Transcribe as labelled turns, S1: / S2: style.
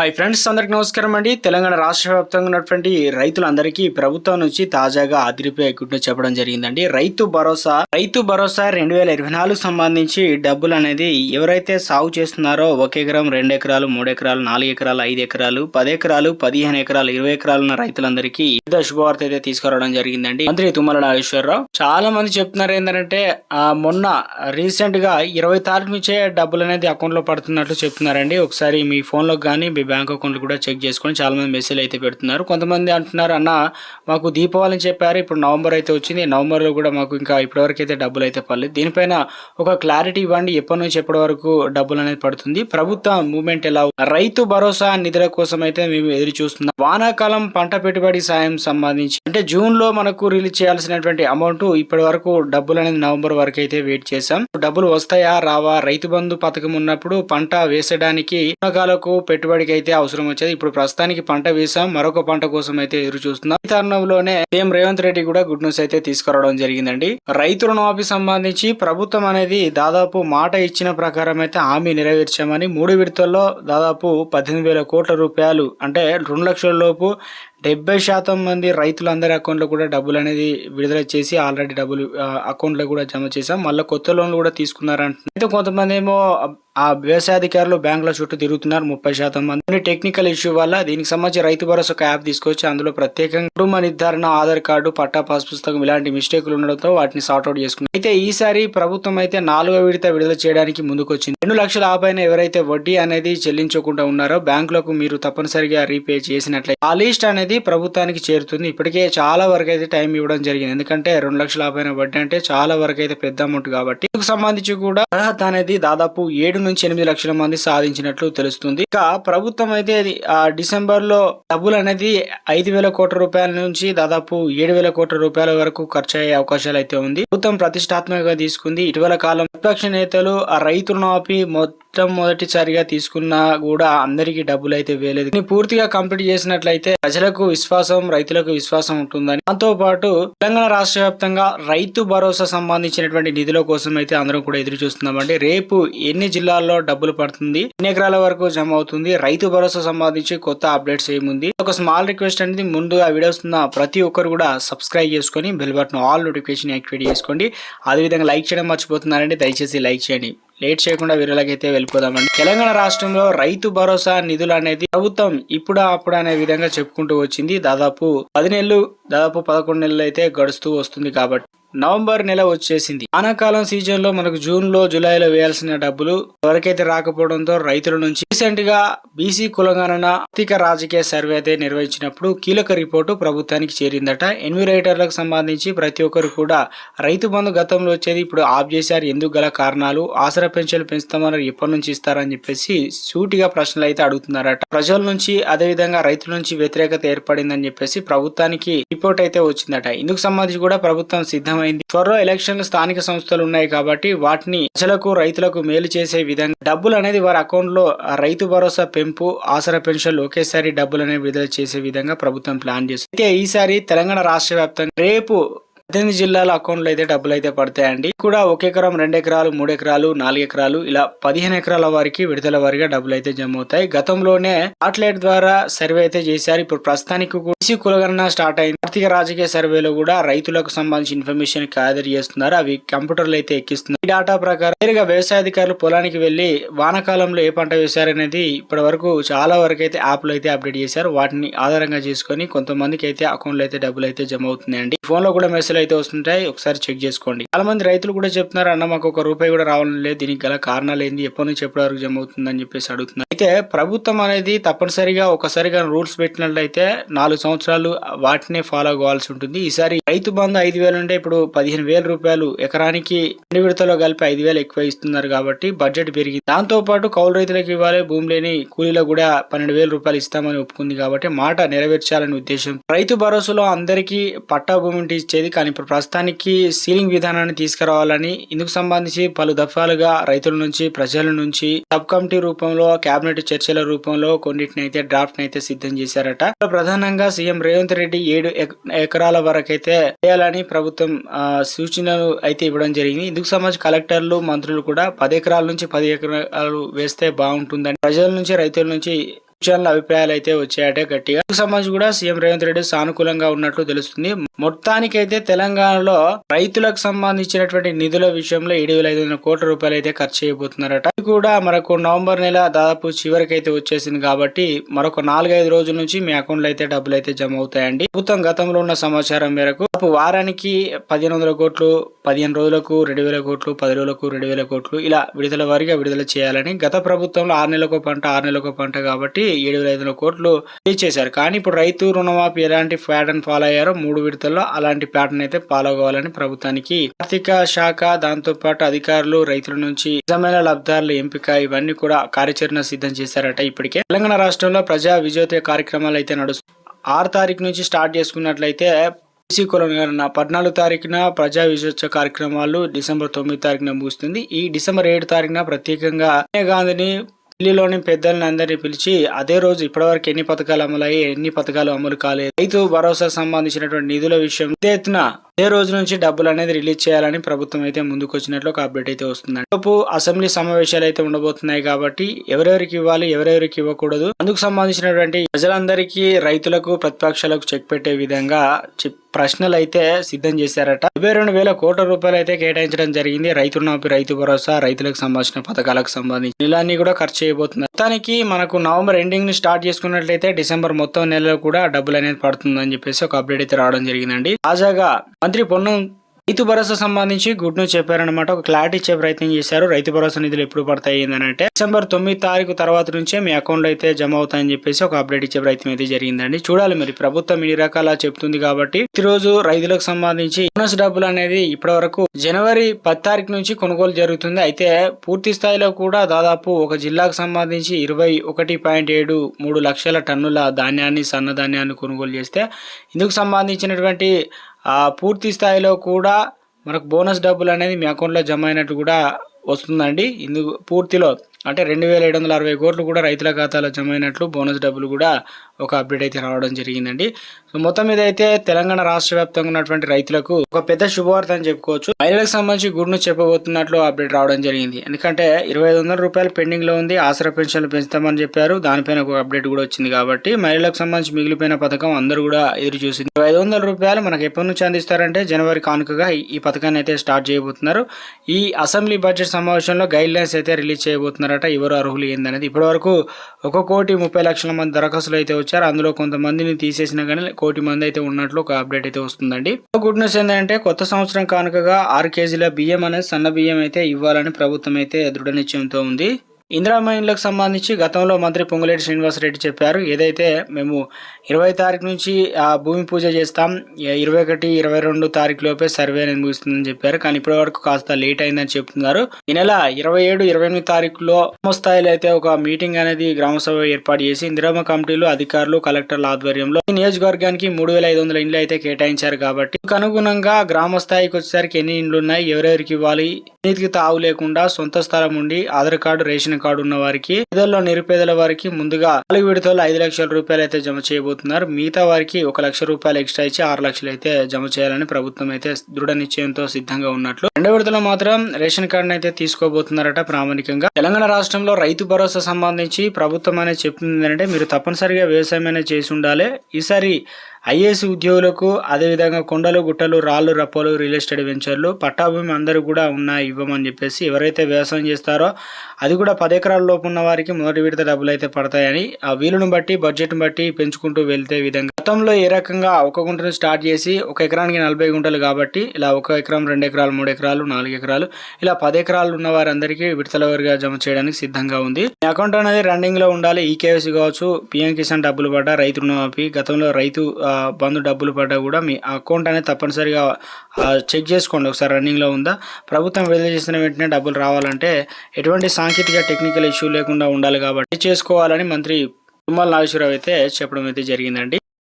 S1: Hi friends అందరికి నమస్కారం అండి. తెలంగాణ రాష్ట్ర వ్యాప్తంగా ఉన్నటువంటి రైతులందరికీ ప్రభుత్వం నుంచి తాజాగా అదిరిపోయే గుడ్డు చెప్పడం జరిగిందండి. రైతు భరోసా రైతు భరోసా రెండు వేల ఇరవై నాలుగు సంబంధించి డబ్బులు అనేది ఎవరైతే సాగు చేస్తున్నారో ఒక ఎకరం రెండు ఎకరాలు మూడు ఎకరాలు నాలుగు ఎకరాలు ఐదు ఎకరాలు పది ఎకరాలు పదిహేను ఎకరాలు ఇరవై ఎకరాలు ఉన్న రైతులందరికీ పెద్ద శుభవార్త అయితే తీసుకురావడం జరిగిందండి. మంత్రి తుమ్మల నాగేశ్వరరావు చాలా మంది చెప్తున్నారు ఏంటంటే మొన్న రీసెంట్గా ఇరవై తారీఖు నుంచే డబ్బులు అనేది అకౌంట్లో పడుతున్నట్లు చెప్తున్నారండి. ఒకసారి మీ ఫోన్లో కానీ బ్యాంక్ అకౌంట్లు కూడా చెక్ చేసుకొని చాలామంది మెసేజ్ అయితే పెడుతున్నారు. కొంతమంది అంటున్నారు అన్న మాకు దీపావళి చెప్పారు ఇప్పుడు నవంబర్ అయితే వచ్చింది. నవంబర్లో కూడా మాకు ఇంకా ఇప్పటివరకు అయితే డబ్బులు అయితే పడలేదు. దీనిపైన ఒక క్లారిటీ ఇవ్వండి. ఎప్పటి నుంచి ఎప్పటి వరకు డబ్బులు అనేది పడుతుంది? ప్రభుత్వ మూవ్మెంట్ ఎలా రైతు భరోసా నిధుల కోసం అయితే మేము ఎదురు చూస్తున్నాం. వానాకాలం పంట పెట్టుబడి సాయం సంబంధించి అంటే జూన్లో మనకు రిలీజ్ చేయాల్సినటువంటి అమౌంట్ ఇప్పటి వరకు డబ్బులు అనేది నవంబర్ వరకు అయితే వెయిట్ చేసాం డబ్బులు వస్తాయా రావా? రైతు బంధు పథకం ఉన్నప్పుడు పంట వేసడానికి వానాకాలకు పెట్టుబడికి అయితే అవసరం వచ్చేది. ఇప్పుడు ప్రస్తుతానికి పంట వేసాం మరొక పంట కోసం అయితే ఎదురు చూస్తున్నాం. ఈ తరుణంలోనే సీఎం రేవంత్ రెడ్డి కూడా గుడ్ న్యూస్ అయితే తీసుకురావడం జరిగిందండి. రైతు రుణమాఫీ సంబంధించి ప్రభుత్వం అనేది దాదాపు మాట ఇచ్చిన ప్రకారం అయితే హామీ నెరవేర్చామని మూడు విడతల్లో దాదాపు పద్దెనిమిది వేల కోట్ల రూపాయలు అంటే రెండు లక్షల లోపు డెబ్బై శాతం మంది రైతులందరి అకౌంట్లో కూడా డబ్బులు అనేది విడుదల చేసి ఆల్రెడీ డబ్బులు అకౌంట్లో కూడా జమ చేశాం. మళ్ళీ కొత్త లోన్లు కూడా తీసుకున్నారంట అయితే కొంతమంది ఏమో ఆ వ్యవసాయాధికారులు బ్యాంకుల చుట్టూ తిరుగుతున్నారు ముప్పై శాతం మంది. టెక్నికల్ ఇష్యూ వల్ల దీనికి సంబంధించి రైతు భరోసా ఒక యాప్ తీసుకొచ్చి అందులో ప్రత్యేకంగా కుటుంబ నిర్ధారణ ఆధార్ కార్డు పట్టా పాస్ పుస్తకం ఇలాంటి మిస్టేకులు ఉండడంతో వాటిని సార్ట్అవుట్ చేసుకున్నారు. అయితే ఈసారి ప్రభుత్వం అయితే నాలుగో విడత విడుదల చేయడానికి ముందుకొచ్చింది. రెండు లక్షల ఆపైన ఎవరైతే వడ్డీ అనేది చెల్లించకుండా ఉన్నారో బ్యాంకులకు మీరు తప్పనిసరిగా రీపే చేసినట్లయితే ఆ లిస్ట్ అనేది ప్రభుత్వానికి చేరుతుంది. ఇప్పటికే చాలా వరకు అయితే టైం ఇవ్వడం జరిగింది. ఎందుకంటే రెండు లక్షల ఆపైన వడ్డీ అంటే చాలా వరకు అయితే పెద్ద అమౌంట్ కాబట్టి సంబంధించి కూడా అర్హత అనేది దాదాపు ఏడు నుంచి ఎనిమిది లక్షల మంది సాధించినట్లు తెలుస్తుంది. ఇక ప్రభుత్వం అయితే ఆ డిసెంబర్లో డబ్బులు అనేది ఐదు వేల కోట్ల రూపాయల నుంచి దాదాపు ఏడు వేల కోట్ల రూపాయల వరకు ఖర్చు అయ్యే అవకాశాలు అయితే ఉంది. ప్రభుత్వం ప్రతిష్టాత్మకంగా తీసుకుంది. ఇటీవల కాలం విపక్ష నేతలు ఆ రైతు రుణమాఫీ మొత్తం మొదటిసారిగా తీసుకున్నా కూడా అందరికీ డబ్బులు అయితే వేయలేదు. పూర్తిగా కంప్లీట్ చేసినట్లయితే ప్రజలకు విశ్వాసం రైతులకు విశ్వాసం ఉంటుందని. దాంతో పాటు తెలంగాణ రాష్ట్ర వ్యాప్తంగా రైతు భరోసా సంబంధించినటువంటి నిధుల కోసం అయితే అందరం కూడా ఎదురు చూస్తున్నామండి. రేపు ఎన్ని జిల్లాల్లో డబ్బులు పడుతుంది ఎన్ని ఎకరాల వరకు జమ అవుతుంది రైతు భరోసా సంబంధించి కొత్త అప్డేట్స్ ఏముంది? ఒక స్మాల్ రిక్వెస్ట్ అనేది ముందు ఆ వీడియోస్ ఉన్న ప్రతి ఒక్కరు కూడా సబ్స్క్రైబ్ చేసుకొని bell button all notification activate చేసుకోండి. అదేవిధంగా లైక్ చేయడం మర్చిపోతున్నారండి దయచేసి లైక్ చేయండి. లేట్ చేయకుండా వీరులకైతే వెళ్ళిపోదామండి. తెలంగాణ రాష్ట్రంలో రైతు భరోసా నిధులు అనేది ప్రభుత్వం ఇప్పుడు అప్పుడు అనే విధంగా చెప్పుకుంటూ వచ్చింది. దాదాపు పది నెలలు దాదాపు పదకొండు నెలలు అయితే గడుస్తూ వస్తుంది కాబట్టి నవంబర్ నెల వచ్చేసింది. వానాకాలం సీజన్లో మనకు జూన్లో జూలైలో వేయాల్సిన డబ్బులు ఎవరికైతే రాకపోవడంతో రైతుల నుంచి రీసెంట్గా బీసీ కులగణన ఆర్థిక రాజకీయ సర్వే అయితే నిర్వహించినప్పుడు కీలక రిపోర్టు ప్రభుత్వానికి చేరిందట. ఎన్విరేటర్లకు సంబంధించి ప్రతి ఒక్కరు కూడా రైతు బంధు గతంలో వచ్చేది ఇప్పుడు ఆఫ్ చేశారు. ఎందుకు గల కారణాలు ఆసరా పెన్షన్లు పెంచుతామన్నారు ఎప్పటి నుంచి ఇస్తారని చెప్పేసి సూటిగా ప్రశ్నలు అయితే అడుగుతున్నారట. ప్రజల నుంచి అదే విధంగా రైతుల నుంచి వ్యతిరేకత ఏర్పడిందని చెప్పేసి ప్రభుత్వానికి రిపోర్ట్ అయితే వచ్చిందట. ఇందుకు సంబంధించి కూడా ప్రభుత్వం సిద్ధమైంది. త్వరలో ఎలక్షన్లు స్థానిక సంస్థలు ఉన్నాయి కాబట్టి వాటిని ప్రజలకు రైతులకు మేలు చేసే విధంగా డబ్బులు అనేది వారి అకౌంట్లో రైతు భరోసా పెంపు ఆసరా పెన్షన్లు ఒకేసారి డబ్బులు అనేవి విడుదల చేసే విధంగా ప్రభుత్వం ప్లాన్ చేస్తుంది అయితే ఈసారి తెలంగాణ రాష్ట్ర వ్యాప్తంగా రేపు పద్దెనిమిది జిల్లాల అకౌంట్లో అయితే డబ్బులు అయితే పడతాయండి. కూడా ఒక ఎకరం రెండు ఎకరాలు మూడు ఎకరాలు నాలుగు ఎకరాలు ఇలా పదిహేను ఎకరాల వారికి విడుదల వారిగా డబ్బులు అయితే జమ అవుతాయి. గతంలోనే ఆట్లెట్ ద్వారా సర్వే అయితే చేశారు. ఇప్పుడు ప్రస్తుతానికి కూడా కులగణన స్టార్ట్ అయింది. ఆర్థిక రాజకీయ సర్వేలో కూడా రైతులకు సంబంధించిన ఇన్ఫర్మేషన్ గ్యాదర్ చేస్తున్నారు. అవి కంప్యూటర్లు అయితే ఎక్కిస్తున్నారు. ఈ డేటా ప్రకారం నేరుగా వ్యవసాయాధికారులు పొలానికి వెళ్ళి వానాకాలంలో ఏ పంట వేశారనేది ఇప్పటి వరకు చాలా వరకు అయితే యాప్లు అయితే అప్డేట్ చేశారు. వాటిని ఆధారంగా చేసుకొని కొంతమందికి అయితే అకౌంట్లో అయితే డబ్బులు అయితే జమ అవుతున్నాయండి. ఫోన్లో కూడా మెసేజ్ అయితే వస్తుంటాయి. ఒకసారి చెక్ చేసుకోండి. చాలా మంది రైతులు కూడా చెప్తున్నారు అన్న మాకు ఒక రూపాయి కూడా రావడం లేదు. దీనికి గల కారణాలు ఏంది? ఎప్పటి నుంచి ఎప్పటి వరకు జమ అవుతుందని చెప్పేసి అడుగుతున్నారు. అయితే ప్రభుత్వం అనేది తప్పనిసరిగా ఒకసారిగా రూల్స్ పెట్టినట్లయితే నాలుగు సంవత్సరాలు వాటినే ఫాలో కావాల్సి ఉంటుంది. ఈసారి రైతు బంధు ఐదు వేలు ఉంటే ఇప్పుడు పదిహేను వేల రూపాయలు. ఎకరానికి రెండు విడతలో కలిపి ఐదు వేలు ఎక్కువ ఇస్తున్నారు కాబట్టి బడ్జెట్ పెరిగింది. దాంతో పాటు కౌలు రైతులకు ఇవ్వాలి. భూమి లేని కూలీలకు కూడా పన్నెండు వేల రూపాయలు ఇస్తామని ఒప్పుకుంది కాబట్టి మాట నెరవేర్చాలనే ఉద్దేశం. రైతు భరోసాలో అందరికీ పట్టా భూమి ఇచ్చేది కానీ ఇప్పుడు ప్రస్తుతానికి సీలింగ్ విధానాన్ని తీసుకురావాలని ఇందుకు సంబంధించి పలు దఫాలుగా రైతుల నుంచి ప్రజల నుంచి సబ్ కమిటీ రూపంలో కేబినెట్ చర్చల రూపంలో కొన్నిటిని అయితే డ్రాఫ్ట్ అయితే సిద్ధం చేశారట. ప్రధానంగా సీఎం రేవంత్ రెడ్డి ఏడు ఎకరాల వరకు అయితే చేయాలని ప్రభుత్వం సూచనలు అయితే ఇవ్వడం జరిగింది. ఇందుకు సంబంధించి కలెక్టర్లు మంత్రులు కూడా పది ఎకరాల నుంచి పది ఎకరాలు వేస్తే బాగుంటుందని ప్రజల నుంచి రైతుల నుంచి సూచనల అభిప్రాయాలు అయితే వచ్చాయట గట్టిగా. అందుకు సంబంధించి కూడా సీఎం రేవంత్ రెడ్డి సానుకూలంగా ఉన్నట్లు తెలుస్తుంది. మొత్తానికైతే తెలంగాణలో రైతులకు సంబంధించినటువంటి నిధుల విషయంలో ఏడు వేల ఐదు వందల కోట్ల రూపాయలు అయితే ఖర్చు చేయబోతున్నారట ఇది కూడా మనకు నవంబర్ నెల దాదాపు చివరికి అయితే వచ్చేసింది కాబట్టి మరొక నాలుగైదు రోజుల నుంచి మీ అకౌంట్లో అయితే డబ్బులు అయితే జమ అవుతాయండి. ప్రభుత్వం గతంలో ఉన్న సమాచారం మేరకు వారానికి పదిహేను వందల కోట్లు పదిహేను రోజులకు రెండు వేల కోట్లు పది రోజులకు రెండు వేల కోట్లు ఇలా విడుదల వారిగా విడుదల చేయాలని గత ప్రభుత్వంలో ఆరు నెలలకు పంట ఆరు నెలలకు పంట కాబట్టి ఏడు వేల ఐదు వందల కోట్లు రిలీజ్ చేశారు కానీ ఇప్పుడు రైతు రుణమాఫీ ఎలాంటి ఫ్యాడ్ అండ్ ఫాలో అయ్యారో మూడు విడతల్లో అలాంటి ప్యాటర్న్ అయితే ఫాలో కావాలని ప్రభుత్వానికి ఆర్థిక శాఖ దాంతో పాటు అధికారులు రైతుల నుంచి నిజమైన లబ్ధారుల ఎంపిక ఇవన్నీ కూడా కార్యాచరణ సిద్ధం చేశారట ఇప్పటికే. తెలంగాణ రాష్ట్రంలో ప్రజా విజయోదయ కార్యక్రమాలు అయితే నడుస్తున్నాయి ఆరు తారీఖు నుంచి స్టార్ట్ చేసుకున్నట్లయితే బీసీ కులం పద్నాలుగు తారీఖున ప్రజా విజయోత్సవ కార్యక్రమాలు డిసెంబర్ తొమ్మిది తారీఖున ముగుస్తుంది. ఈ డిసెంబర్ ఏడు తారీఖున ప్రత్యేకంగా గాంధీని ఢిల్లీలోని పెద్దలను అందరినీ పిలిచి అదే రోజు ఇప్పటివరకు ఎన్ని పథకాలు అమలయ్యాయి ఎన్ని పథకాలు అమలు కాలేదు. రైతు భరోసా సంబంధించినటువంటి నిధుల విషయం పెద్ద ఎత్తున అదే రోజు నుంచి డబ్బులు అనేది రిలీజ్ చేయాలని ప్రభుత్వం అయితే ముందుకు వచ్చినట్లు ఒక అప్డేట్ అయితే వస్తుందండి. రేపు అసెంబ్లీ సమావేశాలు అయితే ఉండబోతున్నాయి కాబట్టి ఎవరెవరికి ఇవ్వాలి ఎవరెవరికి ఇవ్వకూడదు. అందుకు సంబంధించినటువంటి ప్రజలందరికీ రైతులకు ప్రతిపక్షాలకు చెక్ పెట్టే విధంగా చెప్- ప్రశ్నలు అయితే సిద్ధం చేశారట. డెబ్బై రెండు వేల కోట్ల రూపాయలు అయితే కేటాయించడం జరిగింది. రైతు రుణమాఫీ రైతు భరోసా రైతులకు సంబంధించిన పథకాలకు సంబంధించి. ఇలాన్ని కూడా ఖర్చు చేయబోతున్నారు. మొత్తానికి మనకు నవంబర్ ఎండింగ్ని స్టార్ట్ చేసుకున్నట్లయితే డిసెంబర్ మొత్తం నెలలో కూడా డబ్బులు అనేది పడుతుందని చెప్పేసి ఒక అప్డేట్ అయితే రావడం జరిగిందండి. తాజాగా మంత్రి పొన్నం రైతు భరోసా సంబంధించి గుడ్ న్యూస్ చెప్పారనమాట ఒక క్లారిటీ ఇచ్చే ప్రయత్నం చేశారు. రైతు భరోసా నిధులు ఎప్పుడు పడతాయి ఏంటంటే డిసెంబర్ తొమ్మిది తారీఖు తర్వాత నుంచే మీ అకౌంట్లో అయితే జమ అవుతాయని చెప్పేసి ఒక అప్డేట్ ఇచ్చే ప్రయత్నం అయితే జరిగిందండి. చూడాలి మరి ప్రభుత్వం ఇన్ని రకాల చెప్తుంది కాబట్టి. ప్రతిరోజు రైతులకు సంబంధించి బోనస్ డబ్బులు అనేది ఇప్పటి వరకు జనవరి పది తారీఖు నుంచి కొనుగోలు జరుగుతుంది. అయితే పూర్తి స్థాయిలో కూడా దాదాపు ఒక జిల్లాకు సంబంధించి ఇరవై ఒకటి పాయింట్ ఏడు మూడు లక్షల టన్నుల ధాన్యాన్ని సన్నధాన్యాన్ని కొనుగోలు చేస్తే ఇందుకు సంబంధించినటువంటి పూర్తి స్థాయిలో కూడా మనకు బోనస్ డబ్బులు అనేది మీ అకౌంట్లో జమ అయినట్టు కూడా వస్తుందండి. ఇందుకు పూర్తిలో అంటే రెండు వేల ఏడు వందల అరవై కోట్లు కూడా రైతుల ఖాతాలో జమ అయినట్లు బోనస్ డబ్బులు కూడా ఒక అప్డేట్ అయితే రావడం జరిగిందండి. సో మొత్తం మీద అయితే తెలంగాణ రాష్ట్ర వ్యాప్తంగా ఉన్నటువంటి రైతులకు ఒక పెద్ద శుభవార్త అని చెప్పుకోవచ్చు. మహిళలకు సంబంధించి గుడ్ను చెప్పబోతున్నట్లు అప్డేట్ రావడం జరిగింది. ఎందుకంటే ఇరవై ఐదు వందల రూపాయలు పెండింగ్లో ఉంది ఆసరా పెన్షన్లు పెంచుతామని చెప్పారు. దానిపైన ఒక అప్డేట్ కూడా వచ్చింది కాబట్టి మహిళలకు సంబంధించి మిగిలిపోయిన పథకం అందరూ కూడా ఎదురు చూసింది. ఇరవై ఐదు వందల రూపాయలు మనకు ఎప్పటి నుంచి అందిస్తారంటే జనవరి కానుకగా ఈ- పథకాన్ని అయితే స్టార్ట్ చేయబోతున్నారు. ఈ అసెంబ్లీ బడ్జెట్ సమావేశంలో గైడ్ లైన్స్ అయితే రిలీజ్ చేయబోతున్నారు చేయబోతున్నారట ఎవరు అర్హులు ఏందనేది. ఇప్పటివరకు ఒక కోటి ముప్పై లక్షల మంది దరఖాస్తులు అయితే వచ్చారు. అందులో కొంతమందిని తీసేసినా కానీ కోటి మంది అయితే ఉన్నట్లు ఒక అప్డేట్ అయితే వస్తుందండి. గుడ్ న్యూస్ ఏంటంటే కొత్త సంవత్సరం కానుకగా ఆరు కేజీల బియ్యం అనేది సన్న బియ్యం అయితే ఇవ్వాలని ప్రభుత్వం అయితే దృఢ నిశ్చయంతో ఉంది. ఇందిరా మైన్లకు సంబంధించి గతంలో మంత్రి పొంగులేటి శ్రీనివాసరెడ్డి చెప్పారు. ఏదైతే మేము ఇరవై తారీఖు నుంచి ఆ భూమి పూజ చేస్తాం ఇరవై ఒకటి ఇరవై రెండు తారీఖు లోపే సర్వే అనేది ముగుస్తుందని చెప్పారు. కానీ ఇప్పటి వరకు కాస్త లేట్ అయిందని చెప్తున్నారు. ఈ నెల ఇరవై ఏడు ఇరవై ఎనిమిది తారీఖులో స్థాయిలో అయితే ఒక మీటింగ్ అనేది గ్రామసభ ఏర్పాటు చేసి ఇందిరామ కమిటీలు అధికారులు కలెక్టర్ల ఆధ్వర్యంలో ఈ నియోజకవర్గానికి మూడు వేల ఐదు వందల ఇండ్లు అయితే కేటాయించారు కాబట్టి అనుగుణంగా గ్రామ స్థాయికి వచ్చేసరికి ఎన్ని ఇండ్లు ఉన్నాయి ఎవరెవరికి ఇవ్వాలి నీతికి తావు లేకుండా సొంత స్థలం ఉండి ఆధార్ కార్డు రేషన్ కార్డు ఉన్న వారికి పేదల్లో నిరుపేదల వారికి ముందుగా నాలుగు విడతల్లో ఐదు లక్షల రూపాయలు అయితే జమ చేయబోతున్నారు. మిగతా వారికి ఒక లక్ష రూపాయలు ఎక్స్ట్రా ఇచ్చి ఆరు లక్షలు అయితే జమ చేయాలని ప్రభుత్వం అయితే దృఢ నిశ్చయంతో సిద్ధంగా ఉన్నట్లు. రెండో విడతలో మాత్రం రేషన్ కార్డును అయితే తీసుకోబోతున్నారట ప్రామాణికంగా. తెలంగాణ రాష్ట్రంలో రైతు భరోసా సంబంధించి ప్రభుత్వం అనేది చెప్తుంది ఏంటంటే మీరు తప్పనిసరిగా వ్యవసాయం అనేది చేసి ఉండాలి. ఈసారి ఐఏఎస్ ఉద్యోగులకు అదేవిధంగా కొండలు గుట్టలు రాళ్ళు రప్పలు రియల్ ఎస్టేట్ వెంచర్లు పట్టాభూమి అందరూ కూడా ఉన్నాయి ఇవ్వమని చెప్పేసి ఎవరైతే వ్యవసాయం చేస్తారో అది కూడా పది ఎకరాల లోపు ఉన్న వారికి మొదటి విడత డబ్బులు అయితే పడతాయని ఆ వీలును బట్టి బడ్జెట్ను బట్టి పెంచుకుంటూ వెళ్తే విధంగా గతంలో ఏ రకంగా ఒక గుంటను స్టార్ట్ చేసి ఒక ఎకరానికి నలభై గుంటలు కాబట్టి ఇలా ఒక ఎకరం రెండు ఎకరాలు మూడు ఎకరాలు నాలుగు ఎకరాలు ఇలా పది ఎకరాలు ఉన్న వారందరికీ విడతల వారిగా జమ చేయడానికి సిద్ధంగా ఉంది. మీ అకౌంట్ అనేది రన్నింగ్లో ఉండాలి ఈకేవైసీ కావచ్చు పిఎం కిసాన్ డబ్బులు పడ్డా రైతు రుణమాఫీ గతంలో రైతు బంధు డబ్బులు పడ్డా కూడా మీ అకౌంట్ అనేది తప్పనిసరిగా చెక్ చేసుకోండి. ఒకసారి రన్నింగ్లో ఉందా? ప్రభుత్వం విడుదల చేసిన వెంటనే డబ్బులు రావాలంటే ఎటువంటి సాంకేతిక టెక్నికల్ ఇష్యూ లేకుండా ఉండాలి కాబట్టి చేసుకోవాలని మంత్రి తుమ్మల నాగేశ్వరరావు అయితే చెప్పడం అయితే జరిగిందండి.